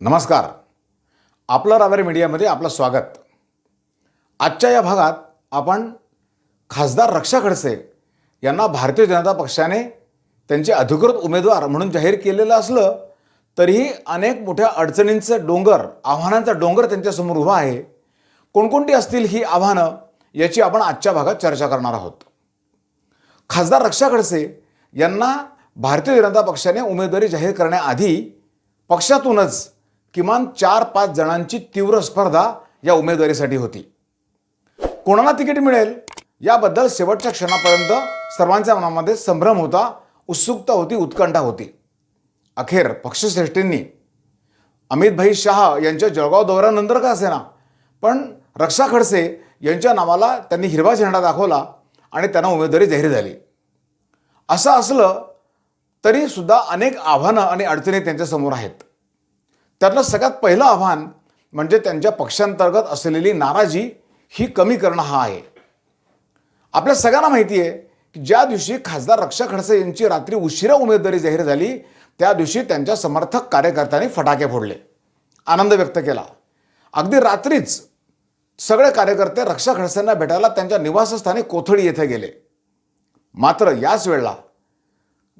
नमस्कार. आपलं रावेर मीडियामध्ये आपलं स्वागत. आजच्या या भागात आपण खासदार रक्षा खडसे यांना भारतीय जनता पक्षाने त्यांचे अधिकृत उमेदवार म्हणून जाहीर केलेलं असलं तरीही अनेक मोठ्या अडचणींचं डोंगर आव्हानांचा डोंगर त्यांच्यासमोर उभा आहे. कोणकोणती असतील ही आव्हानं याची आपण आजच्या भागात चर्चा करणार आहोत. खासदार रक्षा खडसे यांना भारतीय जनता पक्षाने उमेदवारी जाहीर करण्याआधी पक्षातूनच किमान चार पाच जणांची तीव्र स्पर्धा या उमेदवारीसाठी होती. कोणाला तिकीट मिळेल? याबद्दल शेवटच्या क्षणापर्यंत सर्वांच्या मनामध्ये संभ्रम होता उत्सुकता होती उत्कंठा होती. अखेर पक्षश्रेष्ठींनी अमितभाई शहा यांच्या जळगाव दौऱ्यानंतर का असेना? पण रक्षा खडसे यांच्या नावाला त्यांनी हिरवा झेंडा दाखवला आणि त्यांना उमेदवारी जाहीर झाली. असं असलं तरीसुद्धा अनेक आव्हानं आणि अडचणी त्यांच्यासमोर आहेत. त्यातलं सगळ्यात पहिलं आव्हान म्हणजे त्यांच्या पक्षांतर्गत असलेली नाराजी ही कमी करणं हा आहे. आपल्या सगळ्यांना माहिती आहे की ज्या दिवशी खासदार रक्षा खडसे यांची रात्री उशिरा उमेदवारी जाहीर झाली त्या दिवशी त्यांच्या समर्थक कार्यकर्त्यांनी फटाके फोडले. आनंद व्यक्त केला. अगदी रात्रीच सगळे कार्यकर्ते रक्षा खडसेंना भेटायला त्यांच्या निवासस्थानी कोथळी येथे गेले. मात्र याच वेळेला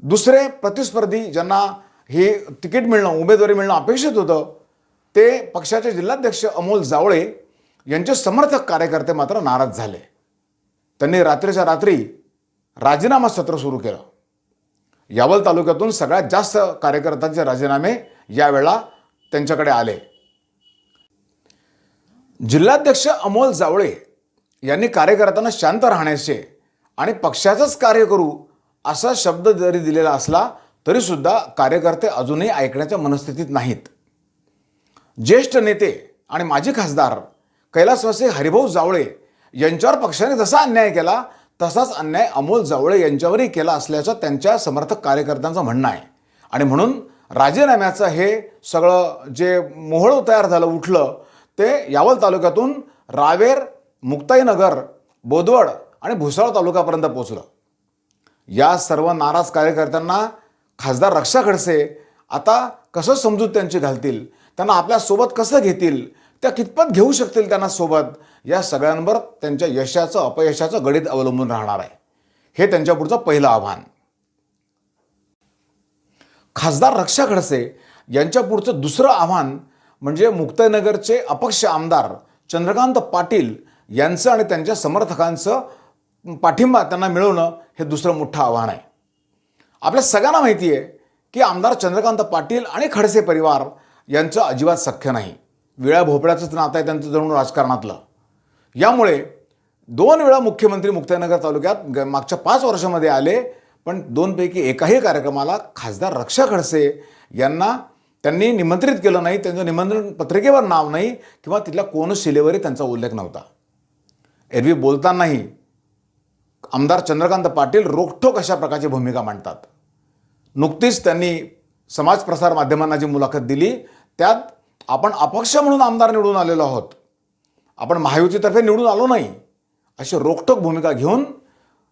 दुसरे प्रतिस्पर्धी ज्यांना हे तिकीट मिळणं उमेदवारी मिळणं अपेक्षित होतं. ते पक्षाचे जिल्हाध्यक्ष अमोल जावळे यांचे समर्थक कार्यकर्ते मात्र नाराज झाले. त्यांनी रात्रीच्या रात्री राजीनामा सत्र सुरू केलं. यावल तालुक्यातून सगळ्यात जास्त कार्यकर्त्यांचे राजीनामे यावेळेला त्यांच्याकडे आले. जिल्हाध्यक्ष अमोल जावळे यांनी कार्यकर्त्यांना शांत राहण्याचे आणि पक्षाचंच कार्य करू असा शब्द जरी दिलेला असला तरीसुद्धा कार्यकर्ते अजूनही ऐकण्याच्या मनस्थितीत नाहीत. ज्येष्ठ नेते आणि माजी खासदार कैलासवासी हरिभाऊ जावळे यांच्यावर पक्षाने जसा अन्याय केला तसाच अन्याय अमोल जावळे यांच्यावरही केला असल्याचं त्यांच्या समर्थक कार्यकर्त्यांचं म्हणणं आहे. आणि म्हणून राजीनाम्याचं हे सगळं जे मोहळ तयार झालं उठलं ते यावल तालुक्यातून रावेर मुक्ताईनगर बोदवड आणि भुसावळ तालुक्यापर्यंत पोचलं या सर्व नाराज कार्यकर्त्यांना खासदार रक्षा खडसे आता कसं समजूत त्यांची घालतील? त्यांना आपल्यासोबत कसं घेतील? त्या कितपत घेऊ शकतील त्यांना सोबत? या सगळ्यांवर त्यांच्या यशाचं अपयशाचं गणित अवलंबून राहणार आहे. हे त्यांच्या पुढचं पहिलं आव्हान. खासदार रक्षा खडसे यांच्या पुढचं दुसरं आव्हान म्हणजे मुक्ताईनगरचे अपक्ष आमदार चंद्रकांत पाटील यांचं आणि त्यांच्या समर्थकांचं पाठिंबा त्यांना मिळवणं हे दुसरं मोठं आव्हान आहे. आपल्या सगळ्यांना माहिती आहे की आमदार चंद्रकांत पाटील आणि खडसे परिवार यांचं अजिबात सख्य नाही. विळा भोपळ्याचंच नातं आहे त्यांचं जणून राजकारणातलं. यामुळे दोन वेळा मुख्यमंत्री मुक्ताईनगर तालुक्यात ग- मागच्या पाच वर्षामध्ये आले पण दोनपैकी एकाही कार्यक्रमाला खासदार रक्षा खडसे यांना त्यांनी निमंत्रित केलं नाही त्यांचं निमंत्रण पत्रिकेवर नाव नाही किंवा तिथल्या कोणच शिलेवरही त्यांचा उल्लेख नव्हता. एरवी बोलतानाही आमदार चंद्रकांत पाटील रोखठोक अशा प्रकारची भूमिका मांडतात. नुकतीच त्यांनी समाज प्रसार माध्यमांना जी मुलाखत दिली त्यात आपण अपक्ष म्हणून आमदार निवडून आलेलो आहोत. आपण महायुतीतर्फे निवडून आलो नाही. अशी रोखठोक भूमिका घेऊन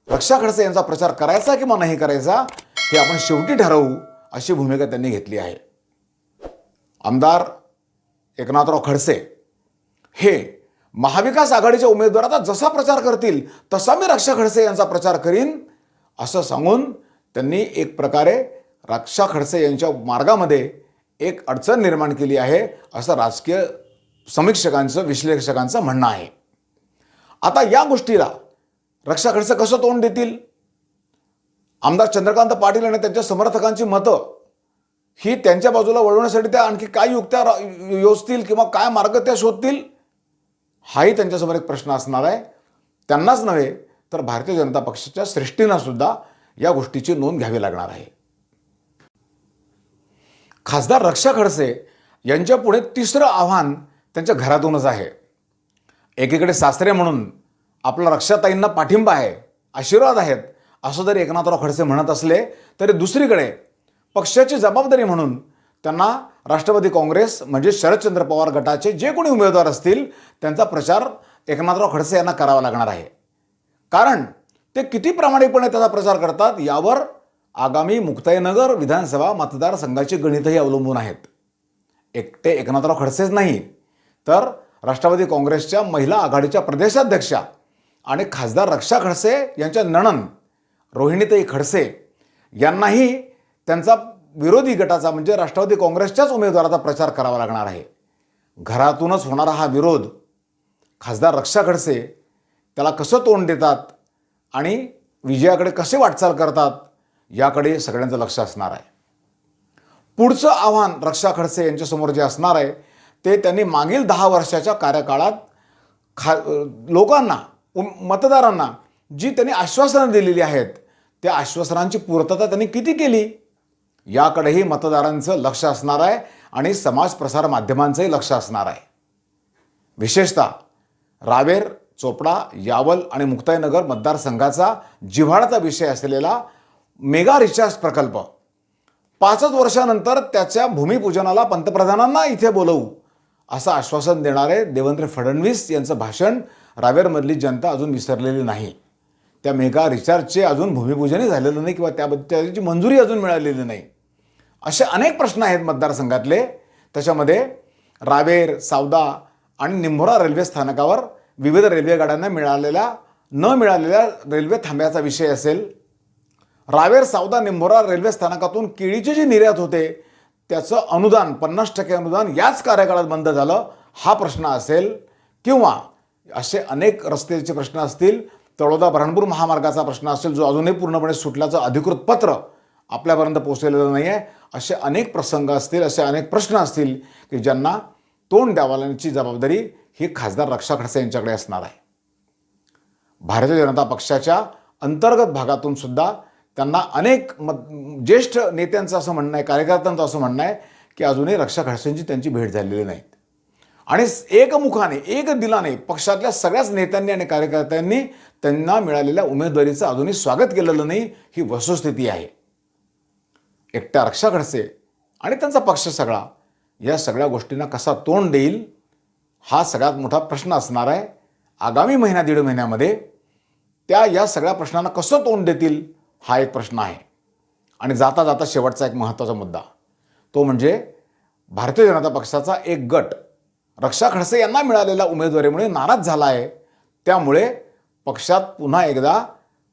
रक्षा खडसे यांचा प्रचार करायचा किंवा नाही करायचा हे आपण शेवटी ठरवू अशी भूमिका त्यांनी घेतली आहे. आमदार एकनाथराव खडसे हे महाविकास आघाडीच्या उमेदवाराचा जसा प्रचार करतील तसा मी रक्षा खडसे यांचा प्रचार करीन असं सांगून त्यांनी एक प्रकारे रक्षा खडसे यांच्या मार्गामध्ये एक अडचण निर्माण केली आहे असं राजकीय समीक्षकांचं विश्लेषकांचं म्हणणं आहे. आता या गोष्टीला रक्षा खडसे कसं तोंड देतील? आमदार चंद्रकांत पाटील आणि त्यांच्या समर्थकांची मतं ही त्यांच्या बाजूला वळवण्यासाठी त्या आणखी काय युक्त्या योजतील किंवा काय मार्ग त्या शोधतील हाही त्यांच्यासमोर एक प्रश्न असणार आहे. त्यांनाच नव्हे तर भारतीय जनता पक्षाच्या श्रेष्ठींना सुद्धा या गोष्टीची नोंद घ्यावी लागणार आहे. खासदार रक्षा खडसे यांच्यापुढे तिसरं आव्हान त्यांच्या घरातूनच आहे. एकीकडे सासरे म्हणून आपला रक्षाताईंना पाठिंबा आहे आशीर्वाद आहेत असं जरी एकनाथराव खडसे म्हणत असले तरी दुसरीकडे पक्षाची जबाबदारी म्हणून त्यांना राष्ट्रवादी काँग्रेस म्हणजे शरदचंद्र पवार गटाचे जे कोणी उमेदवार असतील त्यांचा प्रचार एकनाथराव खडसे यांना करावा लागणार आहे. कारण ते किती प्रामाणिकपणे त्याचा प्रचार करतात यावर आगामी मुक्ताईनगर विधानसभा मतदारसंघाची गणितही अवलंबून आहेत. एकटे एकनाथराव खडसेच नाही. तर राष्ट्रवादी काँग्रेसच्या महिला आघाडीच्या प्रदेशाध्यक्षा आणि खासदार रक्षा खडसे यांच्या नणन रोहिणीताई खडसे यांनाही त्यांचा विरोधी गटाचा म्हणजे राष्ट्रवादी काँग्रेसच्याच उमेदवाराचा प्रचार करावा लागणार आहे. घरातूनच होणारा हा विरोध खासदार रक्षा खडसे त्याला कसं तोंड देतात आणि विजयाकडे कसे वाटचाल करतात याकडे सगळ्यांचं लक्ष असणार आहे. पुढचं आव्हान रक्षा खडसे यांच्यासमोर जे असणार आहे ते त्यांनी मागील दहा वर्षाच्या कार्यकाळात खा लोकांना मतदारांना जी त्यांनी आश्वासनं दिलेली आहेत त्या आश्वासनांची पूर्तता त्यांनी किती केली याकडेही मतदारांचं लक्ष असणार आहे आणि समाज प्रसार माध्यमांचंही लक्ष असणार आहे. विशेषतः रावेर चोपडा यावल आणि मुक्ताईनगर मतदारसंघाचा जिव्हाळाचा विषय असलेला मेगा रिचार्ज प्रकल्प. पाचच वर्षानंतर त्याच्या भूमिपूजनाला पंतप्रधानांना इथे बोलवू असं आश्वासन देणारे देवेंद्र फडणवीस यांचं भाषण रावेरमधली जनता अजून विसरलेली नाही. त्या मेगा रिचार्जचे अजून भूमिपूजनही झालेलं नाही किंवा त्याबद्दल त्याची मंजुरी अजून मिळालेली नाही. असे अनेक प्रश्न आहेत मतदारसंघातले. त्याच्यामध्ये रावेर सावदा आणि निंभोरा रेल्वे स्थानकावर विविध रेल्वे गाड्यांना मिळालेल्या न मिळालेल्या रेल्वे थांब्याचा विषय असेल. रावेर सावदा निंभोरा रेल्वे स्थानकातून केळीची जी निर्यात होते त्याचं अनुदान पन्नास टक्के अनुदान याच कार्यकाळात बंद झालं हा प्रश्न असेल. किंवा असे अनेक रस्त्याचे प्रश्न असतील तळोदा बऱ्हाणपूर महामार्गाचा प्रश्न असेल जो अजूनही पूर्णपणे सुटल्याचं अधिकृत पत्र आपल्यापर्यंत पोहोचलेलं नाही आहे असे अनेक प्रसंग असतील असे अनेक प्रश्न असतील की ज्यांना तोंड द्यावाल्याची जबाबदारी ही खासदार रक्षा खडसे यांच्याकडे असणार आहे. भारतीय जनता पक्षाच्या अंतर्गत भागातून सुद्धा त्यांना अनेक मत ज्येष्ठ नेत्यांचं असं म्हणणं आहे कार्यकर्त्यांचं असं म्हणणं आहे की अजूनही रक्षा खडसेंची त्यांची भेट झालेली नाहीत. आणि एकमुखाने एक दिलाने पक्षातल्या सगळ्याच नेत्यांनी आणि कार्यकर्त्यांनी त्यांना मिळालेल्या उमेदवारीचं अजूनही स्वागत केलेलं नाही ही वस्तुस्थिती आहे. एकट्या रक्षा खडसे आणि त्यांचा पक्ष सगळा या सगळ्या गोष्टींना कसा तोंड देईल हा सगळ्यात मोठा प्रश्न असणार आहे. आगामी महिना दीड महिन्यामध्ये त्या या सगळ्या प्रश्नांना कसं तोंड देतील हा एक प्रश्न आहे. आणि जाता जाता शेवटचा एक महत्त्वाचा मुद्दा. तो म्हणजे भारतीय जनता पक्षाचा एक गट रक्षा खडसे यांना मिळालेल्या उमेदवारीमुळे नाराज झाला आहे त्यामुळे पक्षात पुन्हा एकदा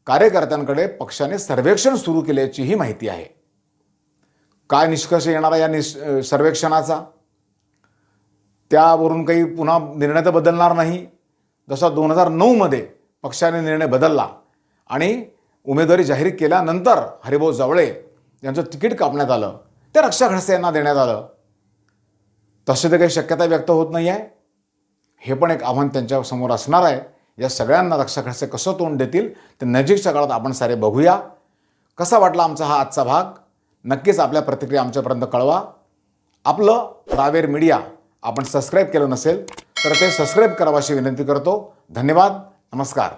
कार्यकर्त्यांकडे पक्षाने सर्वेक्षण सुरू केल्याचीही माहिती आहे. काय निष्कर्ष येणारा या निष सर्वेक्षणाचा? त्यावरून काही पुन्हा निर्णय तर बदलणार नाही. जसा दोन हजार नऊमध्ये पक्षाने निर्णय बदलला आणि उमेदवारी जाहीर केल्यानंतर हरिभाऊ जवळे यांचं तिकीट कापण्यात आलं. ते रक्षा खडसे यांना देण्यात आलं. तसे तर काही शक्यता व्यक्त होत नाही आहे. हे पण एक आव्हान त्यांच्यासमोर असणार आहे. या सगळ्यांना रक्षा खडसे कसं तोंड देतील ते नजीकच्या काळात आपण सारे बघूया. कसा वाटला आमचा हा आजचा भाग? नक्कीच आपल्या प्रतिक्रिया आमच्यापर्यंत कळवा. आपलं रावेर मीडिया. आपण सबस्क्राईब केलं नसेल तर ते सबस्क्राईब करावं अशी विनंती करतो. धन्यवाद. नमस्कार.